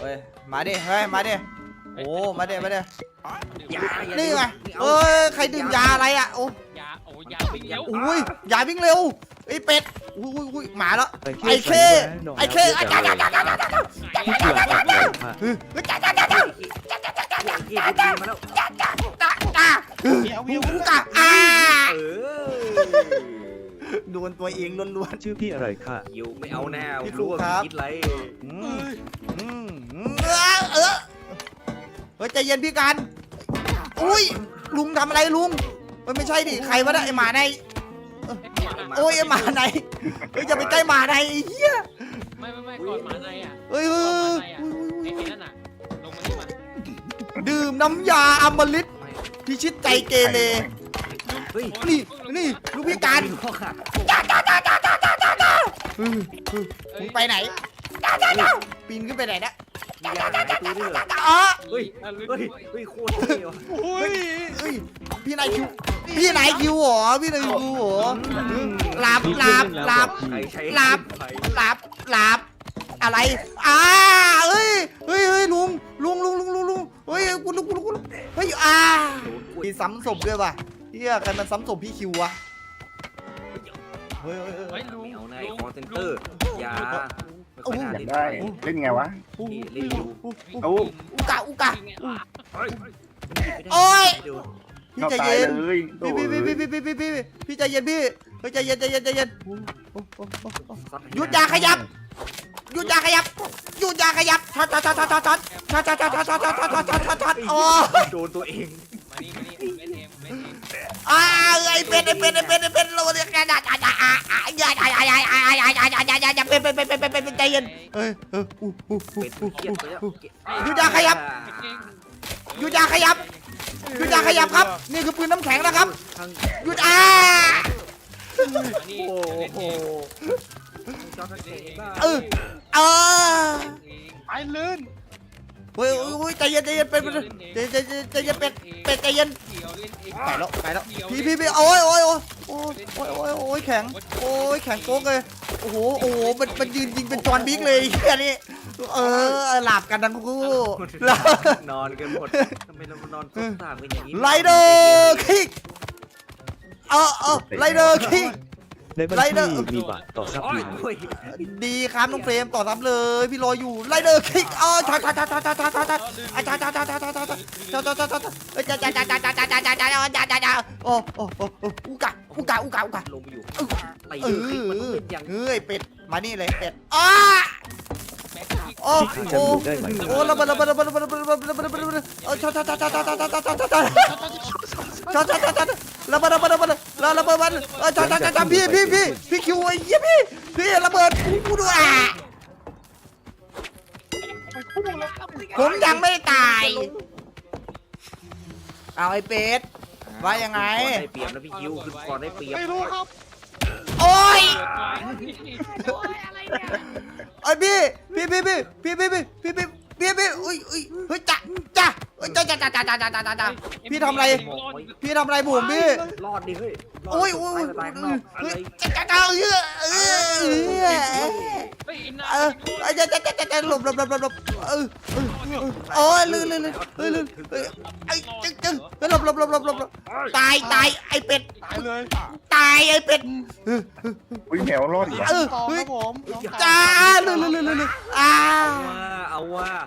เฮ้ยมาดิเฮ้ยมาดิโอ้มาดิมาดิอย่าอย่านี่ไงม่อาเอ้ยใครดื่มยาอะไรอะโอ้ยาโอ้ยาวิ่งเร็วอุ้ยยาวิ่งเร็วไอ้ยเป็ดอุ้ยอุ้ยอุ้ยหมาแล้วไอ้ไอ้เคไอ้เคไอ้จ้าจ้าจ้าจ้าจ้าจ้าที่เปลือกออกเลยค่ะเฮ้ยจ้าจ้าจ้าจ้าเหี้ยดีมาแล้วจ้าจ้าจ้ากูกะอ่าเออโดนตัวเองล้วนชื่อพี่อะไรค่ะยิวไม่เอาแน่พี่รู้ว่าครูครับคิดไรๆอืมอืมอืมเออ เออเฮ้ยใจเย็นพี่กันอุ้ยลุงทำอะไรลุงเฮ้ยไม่ใช่ดิใครวะเนี่ยไอหมาในโอ้ยไอหมาในเฮ้ยอย่าไปใกล้หมาในไอ้เหี้ยไม่ไม่ไม่ก่อนหมาในอะเฮ้ยก่เฮ้อนยหมาเฮ้ยในอะไอ้ไอ้นั่นอะลงมานี่มาดื่มน้ำยาอมฤตพิชิตใจเกเรเฮ้ยนี่นี่ลูกพี่การพ่อค่ะเออเออมึงไปไหนปีนขึ้นไปไหนนะมี ยาหายตัวด้วยเหรออ๋อเฮ้ยอะลึกเฮ้ยเฮ้ยโคตรเท่ว่ะเฮ้ยเฮ้ยพี่นายคิวพี่นายคิวเหรอพี่นายคิวเหรอหลับหลับหลับใครใช้หลับใครหลับหลับอะไรอ่าเฮ้ยเฮ้ยเฮ้ยลุงลุงลุงลุงลุงลุงเฮ้ยกูลุงกูลุงกูลุงเฮ้ยอ่าโดนกล้วยมีซ้ำศพด้วยป่ะเฮียใครมันซ้ำศพพี่คิววะเฮ้ยเฮ้ยเฮ้เฮ้ยยลุงไม่เอาในลุงคอเซนเตอร์ยา ไม่ค่อยน่าอยากเล่นได้ เล่นไงวะนี่เล่นอยู่เอาอุกะอุกะเฮ้ยโอ๊ยเดี๋วพี่เข้าใจตายเย็นเลยโอ้พี่โหพี่พี่พี่พี่พี่พี่พี่ใจเย็นพี่เฮ้ยใจเย็นใจเย็นใจเย็นโอ้โอ้โอ้โอ้โอ้ซัดให้หยุดอย่าขยับหยุดอย่าขยับหยุดอย่าขยับช็อตช็อตช็อตช็อตช็อตช็อตช็อตช็อตช็อตช็อตช็อตช็อตช็อตช็อตช็อตช็อตโอ้โดนตัวเอง อ้าไอ้เป็ดไอ้เป็ดไอ้เป็ดไอ้เป็ดเราเนี่ยอย่าอย่าอย่าอย่าอย่าอย่าอย่าอย่าอย่าอย่าอย่าอย่าอย่าอย่าเป็ดเป็ดเป็ดเป็ดเป็ดเป็ดใจเย็นเฮ้ยเอออู้อู้อู้เป็นอู้เครียดไปแล้วหยุดอย่าขยับหยุดอย่าขยับหยุดอย่าขยับครับ นี่คือปืนน้ำแข็งนะครับหยุดอ่ามานี่โอ้โหเองจอทักเกบ้าเออไปลื่น เฮ้ยเฮ้ยใจเย็นใจเย็นเป็ดเป็ดใจใจใจใจเย็นเป็ดเป็ดใจเย็นเกี่ยวเล่นเองไปแล้วไปแล้วพี่พี่พี่โอ้ยโอ้ยโอ้ยโอ้ยโอ้ยโอ้ยโอ้ยแข็งโอ้ยแข็งโป๊กเลยโอ้โหโอ้โหมันมันยืนยิงเป็นจอห์นบิ๊กเลยแค่นี้เออหลับกันทั้งคู่หลับนอนกันหมดทำไมเรามานอนซุกตามกันอย่างนี้ไรเดอร์คิกเออเออไรเดอร์คิก ในบัญไรชีเดอร์ มีบัตรต่อทรัพย์โอ้สิยนโอ้ยดีครับน้องเฟรมต่อรับเลย พี่รออยู่ไรเดอร์คิกอ๋อช้าช้าช้าช้าช้าช้าช้าช้าอาช้าช้าช้าช้าช้าช้าช้าช้าช้าช้าช้าช้าช้าช้าช้าช้าช้าโอ้โอ้โอ้อุกะอุกะอุกะอุกะลงไปอยู่ไรเอเดอร์คลิกมันต้องอเป็นอย่างเฮ้ยเป็ดมานี่เลยเป็ดอ้าแม็กซ์โอ้พี่โอ้จำหนูได้ไหมโอ้ระเบิดระเบิดระเบิดระเบิดระเบิดระเบิดระเบิดระเบิดระเบิดเออช้าช้าช้าช้าช้าช้าช้าช้าช้าช้าช้าช้าช้าช้าช้าช้าช้าช้าระเบิดระเบิดระเบิดระระเบิด มันเออช้าช้าช้าช้าพี่พี่พี่พี่คิวไอ้เหี้ยพี่พี่ระเบิดกูด้วยอะผมยังไม่ตาย เอาไอ้เป็ดว่ายังไงก่อนได้เปรียบนะพี่คิวคือก่อนได้เปรียบไม่รู้ครับโอ้ยโอ้ยอะไรเนี่ยไอ้พี่พี่พี่พี่พี่พี่พี่พี่ พี่พี่พี่อุ้ยอุ้ยเฮ้ยจ้าจ้าเฮ้ยจ้าจ้าจ้าจ้าจ้าจ้าจ้าจ้า พี่ทำอะไร พี่ทำอะไรผมพี่รอดดิเฮ้ยรอดโอ้ยโอ้ยตายข้างนอกอะไรเฮ้ยจ้าจ้าจ้าเออเออเออ เฮ้ยไอ้หน้าเออเออจ้าจ้าจ้าจ้าหลบหลบหลบหลบหลบเออโอ้ยลื่นลื่นลื่นเฮ้ยลื่นเฮ้ยไอ้จึ๊งจึ๊งเฮ้ยหลบหลบหลบหลบหลบตายตายไอ้เป็ดตายเลยตายไอ้เป็ดอุ้ยแมวรอดอีกเอแล้วอต่อเฮ้คยรับผมจ้าลื่นลื่นลื่นลื่นอ่า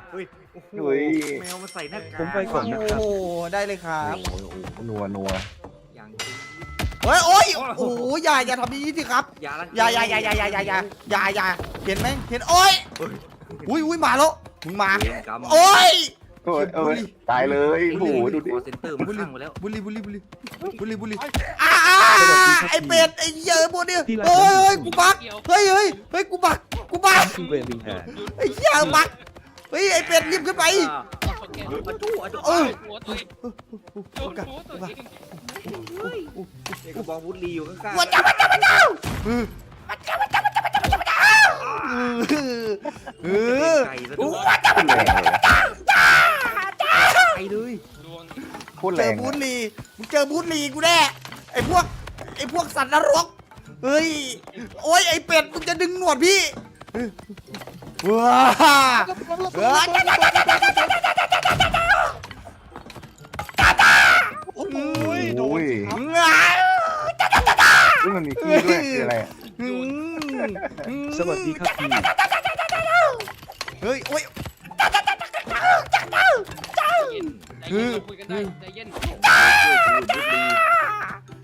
เอาว่าเอาว่าเฮ้ยโอ้โหแมวมาใส่หน้ากากผมไปก่อนนะ ครัโอ้บโหได้เลยครับโอ้โหนัวนัวอย่างเฮ้ยโอ้ยโอ้โหอย่าอย่าทำอย่างนี้สิครับอย่าละอย่าอย่าอย่าอย่าอย่าอย่าอย่าอย่าอย่าเห็นไหมเห็นโอ้ยเฮ้ยอุ้ยอุ้ยมาแล้วมึงมาเวรกรรมโอ้ย โอ้ยเอ้ยตายเลยโอ้โหดูดิ คอเซ็นเตอร์มันข้างไปแล้วบุลีบุลีบุลีบุลีบุลีอ้าอ้าไอเป็ดไอเหี้ยอะพวกเนี้ยเฮ้ยเฮ้ยกูบักเฮ้ยเฮ้ยเฮ้ยกูบักกูบัก ชื่อเวริงแฮนไอเหี้ยบัก เฮ้ยไอเป็ดรีบขึ้นไปอ่าอะจู้อะจู้เออหัวตัวเองโดนหัวตัวเองเด็กกระบอกวุฒิลีอยู่ข้างๆ วัดจ้าวัดจ้าวัดจ้าวัดจ้าวัดจ้าวัดจ้าวัดจ้าวัดจ้าเออไก่ซะโอ้ด้วยวัดจ้าวัดจ้าวัดจ้าไก่เลยดวงโคตรเจแรองบูธลีมึงเจอบูธลีกูแน่ไอพวกไอพวกสัตว์นรกเฮ้ยโอ้ยไอเป็ดมึงจะดึงหนวดพี่ ว้าเออจ้าจ้าจ้าจ้าจ้าจ้าจ้าโอ้ยโดนสิครับว้าเฮ้ยมันมีขี้ด้วยคืออะไรอะอืมอืมสวัสดีครับพี่เฮ้ยโอ้ยใจเย็นใจเย็นเราคุยกันได้ใจเย็น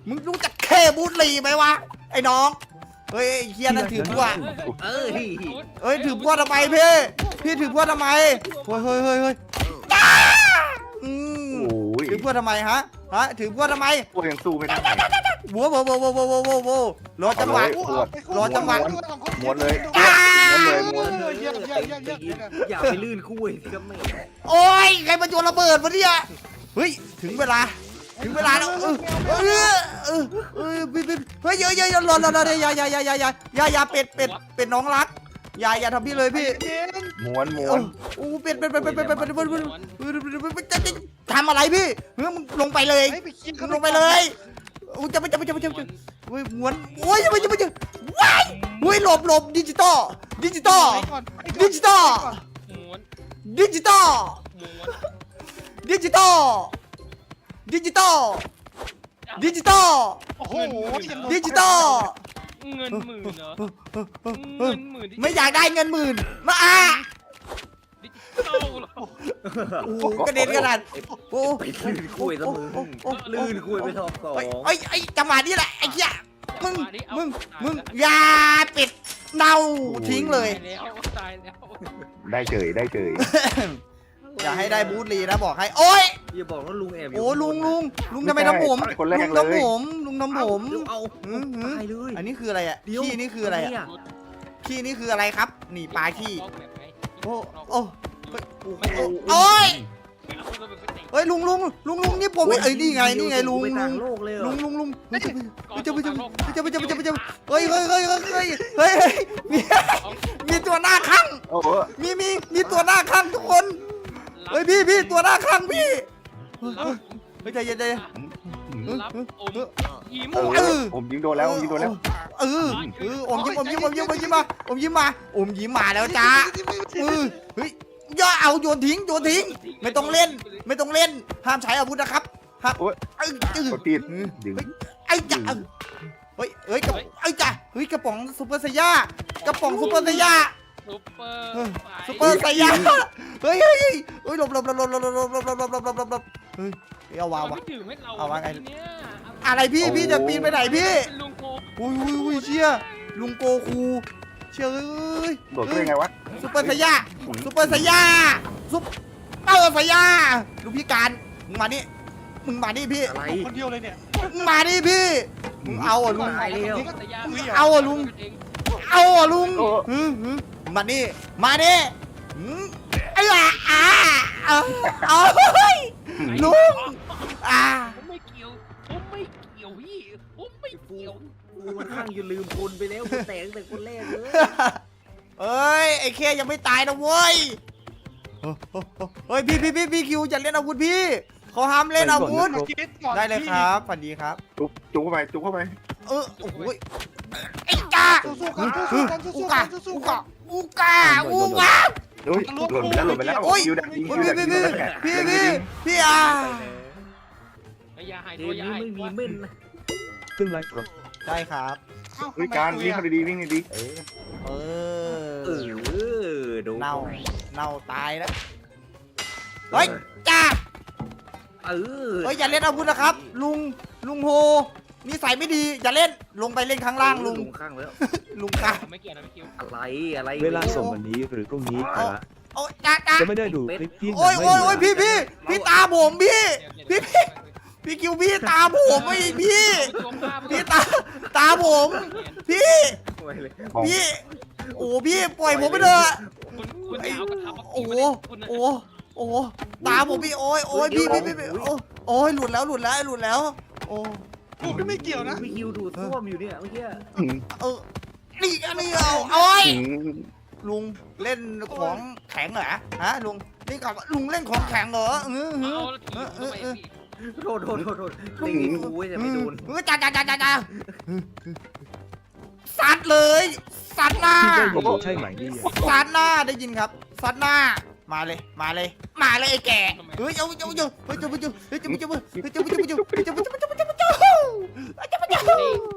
มึงรู้จักเคบูตลีไหมวะไอ้น้อง เฮ้ยไอ้เฮียนั่นถือพวกเอ้ยเฮ้ยถือพวกทำไมพี่พี่ถือพวกทำไมเฮ้ยเฮ้ยเฮ้ยเฮ้ยอืมโอ้ยถือพวกทำไมฮะ ฮะ ถือพวกทำไมพวกยังสู้ไม่ได้วัววัววัววัววัววัววัววัวรอจังหวะเอาเลยรอจังหวะ ม้วนเลยอ้าม้วนเลยม้วนเออเยี่ยมเยี่ยมเยี่ยมเยี่ยมเยี่ยมอย่าไปลื่นคู่สิครับแม่โอ้ยใครมาโยนระเบิดวะเนี่ยเฮ้ย ถึงเวลา ถึงเวลาแล้วเออเออเออเออพี่พี่เฮ้ยเยอะเยอะเยอะรอรอรอเดี๋ยวอย่าอย่าอย่าอย่าอย่าอย่าอย่าเป็ดเป็ดเป็ดน้องรักอย่าอย่าทำพี่เลยพี่เย็นม้วนม้วเอนอโอ้เป็ดเป็ดเป็ดเป็ดเป็ดเป็ดเป็ดเป็ดเป็ดเป็ดจะจะทำอะไรพี่เฮ้ยมึงลงไปเลยให้ไปคิดมึงลงไปเลยอู้จะไม่จะไม่จะไม่จะไม่จะเฮ้ยม้วนโอ้ยจะไม่จะไม่จะว้ายเฮ้ยหลบหลบดิจิตอลดิจิตอลดิจิตอลม้วนดิจิตอลม้วนดิจิตอล ดิจิตอลดิจิตอลโอ้โหดิจิตอลเงินหมื่นเหรอเงินหมื่นไม่อยากได้เงินหมื่นมาอะดิจิตอลเหรอโอ้โหกระเด็นขนาดโอ้ไปลื่นคู่ซะมึงลื่นคู่ไปทอบสองไอ้ไอ้จังหวะนี้แหละไอ้เหี้ยมึงมึงมึงอย่าปิดเน่าทิ้งเลย ตายแล้วตายแล้ว ได้เจยได้เจย อย่าให้ได้บูธลีนะบอกให้โอ้ยอย่าบอกว่าลุงแอบอยู่โอ้ลุงลุงลุงทำไมทำผมคนแรลุกงเลย ทำผมลุงทำผมเอาหือหือตายเลยอันนี้คืออะไรอะเดี๋ยวขี้นี่คืออะไรอะเนี่ยขี้นี่คืออะไรครับนี่ปลาขี้ออกแบบไหนโอ้โอ้เฮ้ยไม่โอ้เอาโอ้ยไม่เอาเราไปเตะเฮ้ยลุงลุงลุงลุงนี่ผมไม่เอ้ยนี่ไงนี่ไงลุงไปลุต่างงโลกเลยเหรลุองลุงลุงเฮ้ยจะไปจะไปจะก่อนไปจะไปจะไปจะไปจะไปเฮ้ยเฮ้ยเฮ้ยเฮ้ยเฮ้ยเฮ้ยเฮ้ยมีมีตัวหน้าข้างโอ้โหมีมีมีตัวหน้าข้างทุกคน เฮ้ยพี่พี่ตัวหน้าข้างพี่เฮ้ยเฮ้ยเฮ้ยใจเย็นใจเย็นรับอมยิ้มเออผมยิงโดนแล้วผมยิงโดนแล้วเออเอออมยิ้มอมยิ้มอมยิ้มอมยิ้มมาอมยิ้มมาอมยิ้มมาแล้วจ้าเออเฮ้ยอย่าเอาโยนทิ้งโยนทิ้ง ไม่ต้องเล่น ไม่ต้องเล่นห้ามใช้อาวุธนะครับห้ามโอ๊ยไอ้จืดกดติดดึงไอ้จ่าเฮ้ยเฮ้ยกระไอ้จ่าเฮ้ยกระป๋องซุปเปอร์ไซย่ากระป๋องซุปเปอร์ไซย่า ซุปเปอร์ซุปเปอร์ไซย่าเฮ้ยเฮ้ยเฮ้ยหลบหลบหลบหลบหลบหลบหลบหลบหลบหลบหลบหลบหลบหลบเฮ้ยเอาวางวะ ไม่ดื่มให้เราเอาวางไง เนี่ยอะไรพี่พี่จะปีนไปไหนพี่เป็นลุงโกอุ้ยอุ้ยอุ้ยเชี่ยลุงโกคูเชี่ยเอ้ยโดดได้ไงวะซุปเปอร์ไซย่าซุปเปอร์ไซย่าซุปเปอร์ไซย่าลูกพี่การมึงมานี่มึงมานี่พี่อะไร คนเดียวเลยเนี่ยมึงมานี่พี่มึงเอาอะลุง ตายแล้วแต่ยาเอาอะลุง เอาอะลุงหืมหืม มานี่ มานี่หืมไอ้ห่าอ่าเอาเอาเฮ้ยลุงอ่าผมไม่เกี่ยว ผมไม่เกี่ยวพี่ผมไม่เกี่ยวกูมันข้างอยู่ลืมคนไปแล้วกูแตกตั้งแต่คนแรกเลยเอ้ยไอ้เคยังไม่ตายนะเว้ยเฮ้ยพี่พี่พี่พี่คิวจะเล่นอาวุธพี่เขาห้ามเล่นอาวุธคิดก่อนได้เลยครับสวัสดีครับ จุ๊บจุ๊บเข้าไปจุ๊บเข้าไปเออโอ้โหไอ้กาสู้ๆกันสู้ๆกันอูสู้ๆกากันสู้อูๆกักาน อูกาอูกาเฮ้ยหล่นไปแล้วหล่นไปแล้วโอ้ยยิวดักยิงพี่ยิวพี่ดักพี่ยิงพี่ยิงพี่พี่อะไอ้ยาหายเกตัวมยานี้หายไม่ตัมีวเม่นนะขึ้นไลฟ์ครับได้ครับเฮ้ยการวิ่งเข้าดีๆวิ่งดีเออเออดูเน่าเน่าตายแล้วเฮ้ยจ้าเออเฮ้ยอย่าเล่นอาวุธนะครับ ลุงลุงโฮ นิสัยไม่ดีอย่าเล่นลงไปเล่นข้างล่างลุงลงข้างแล้วลุงกาไม่เกี่ยวนะพี่คิวอะไรอะไรเวลาส่งวันนี้หรือพรุ่งนี้ครับโอ้ยจ้าจ้าจะไม่ได้ดูคลิปที่โอ้ยไม่โอ้ยมีโอ้ยพี่พี่พี่ตาผมพี่พี่พี่พี่คิวพี่ตาผมไอ้พี่ พี่ตาตาผม พี่ไม่เลยๆของพี่โอ้พี่ปล่อยผมไปเถอะคุณคุณเอากระทำมาโอ้โหโอ้โหโอ้โหตาผมพี่โอ้ยโอ้ยพี่พี่พี่พี่โอ้โอ้ยหลุดแล้วหลุดแล้วหลุดแล้ว โอ้ ลูกนี่ไม่เกี่ยวนะพี่คิวดูดซ่วมอยู่เนี่ยเมื่อกี้อืมเออนี่อันนี้เอาโอ้ย อืมลุงเล่นของแข็งเหรอฮะลุงนี่กับลุงเล่นของแข็งเหรอเออเอเอาอ แล้วทีมทำไมพี่โทษโทษโทษโทษตีกูจะไม่โดนเออจ้าจ้าจ้าจ้าจ้าซัดเลยซัดหน้าพี่ได้ยินใช่ไหมเนี่ยซัดหน้าได้ยินครับซัดหน้า มาเลย มาเลย มาเลยไอ้แก่เฮ้ยเอาเอาเอาเฮ้ยจุ๊บจุ๊บเฮ้ยจุ๊บจุ๊บเฮ้ยจุ๊บจุ๊บจุ๊บจุ๊บจุ๊บจุ๊บจุ๊บจุ๊บจุ๊บจุ๊บจุ๊บจุ๊บจุ๊บ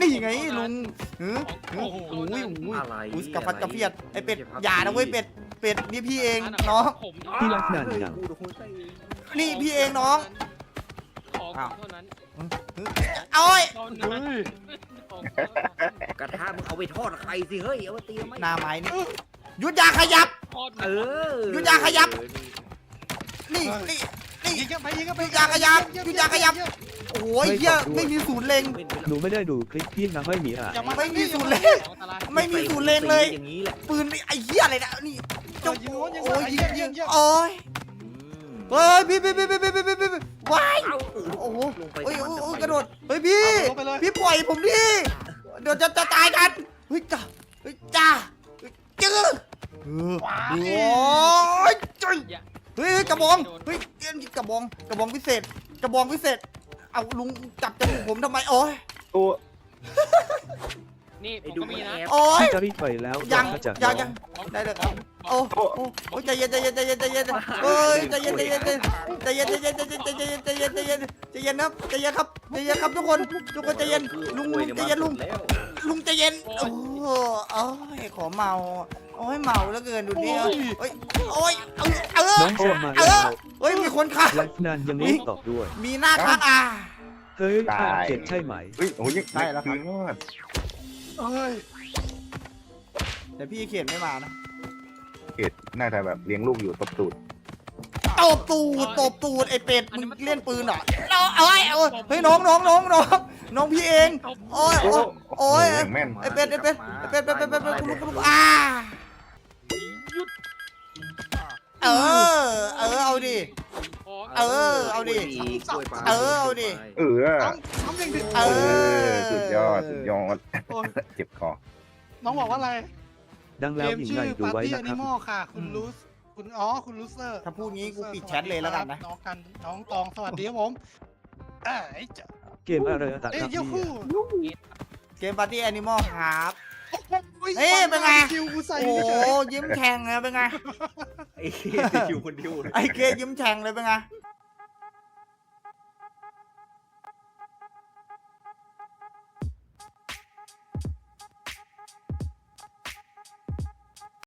นี่ไงลุงเฮ้ยโอ้โหอุ้ยอุ้ยอะไรอุ้ยกระฟัดกระเฟียดไอ้เป็ดอย่านะเว้ยเป็ดเป็ดนี่พี่เองน้องพี่รักนานยังนี่พี่เองน้องของเท่านั้นโอ้ยเท่านั้นกระทะมึงเอาไปทอดใครสิเฮ้ยเอามาเตรียมไหมหน้าไม้นี่หยุดอย่าขยับ เออยุดย่าขยับ นี่นี่นี่ ยิงไปยิงกันไปยาขยับอย่าขยับ โอ้ยเฮียไม่มีศูนย์เล็ง หนูไม่ได้ดูคลิปพี่นะเฮ้ยมีอะอย่ไม่มีศูนย์เลย ไม่มีศูนย์เลงเลยปืนไอ้เฮียอะไรนะนี่จงโอ้ยยิงยิงโอ้ยเฮ้ยพี่พี่พี่พี่พี่พี่พี่ว้ายโอ้ยโอ้ยกระโดดเฮ้ยพี่พี่ปล่อยผมดิเดี๋ยวจะจะตายกันเฮ้ยจ้าเฮ้ยจ้าเจื้อ โอ้ยยจุ้ยเฮ้ยกระบองเฮ้ยกระบองกระบองพิเศษ กระบองพิเศษ เอาลุงจับจมูกผมทำไมโอ้ยตัว นี่ผไอ้มดูก็มัมีนนะแอบโอ้ยพี่จะรีบไปแล้วยังถ้าจากยังน้ยัองงได้เลยครับโอ้โอ้โอ้ใจเย็นใจเย็นใจเย็นใจเย็นเอ้ยใจเย็นใจเย็นใจเย็นใจเย็นใจเย็นใจเย็นใจเย็นใจเย็นใจเย็นครับใจเย็นครับใจเย็นครับทุกคนทุกคนใจเย็นลุงลุงใจเย็นลุงแล้วลุงใจเย็นโอ้โอ้ยขอเมาโอ้ยเมาแล้วเกินดูดิเอ้ยโอ้ยเออเออน้องโอมมาเอแล้อวเฮ้ยมีคนฆ่าไลฟ์นานยังไม่ตอบด้วย มีหน้าค้างอะเฮ้ยข้ามเจ็ดใช่ไหมเฮ้ยโอ้ยยังได้แล้วครับคืนรอด เอ้ยแต่พี่เขียนไม่มานะเอ็ดน่าจะแบบเลี้ยงลูกอยู่ตบตูดตบตูดตบตูดไอเป็ดมึงเล่นปืนเหรอเราเอ้ยเอ้ยเฮ้ยน้องน้องน้องน้องน้องพี่เองโอ้ยโอ้ยโอ้ยแม่นไอเป็ดไอเป็ดไอเป็ดเป็ดเป็ดเป็ดเป็ดคุณลูกคุณลูกอ่าหยุดเออเออเอาดิขอ เออเอาดิ กล้วยปลาเออเอาดิ เออทำทำอย่างดิเอเออ อสุดยอดสุดยอดโอ้ยเจ็บคอน้องบอกว่าอะไรดังเกแล้วมยังชื่ไงอดูปาร์ไว้ตี้นะแอครันิบมอลค่ะ คุณลูสคุณอ๋อคุณลูเซอร์ถ้าพูดงี้กูปิดแชทเลยแล้วกันนะ น้องกันน้องตองสวัสดีครับผมเอ้ยเจ้าเกมอะไรตัดเอ้ยครับยูพี่ ฮู้เกมปาร์ตี้แอนิมอลครับโอ้ย เฮ้ยเป็นไง คิวกูใส่โอ้เฉโหยยิ้มแฉ่งเลยเป็นไง ไอ้เหี้ยอยู่คนเดียวเลยไอเกยิ้มแฉ่งเลยเป็นไงๆ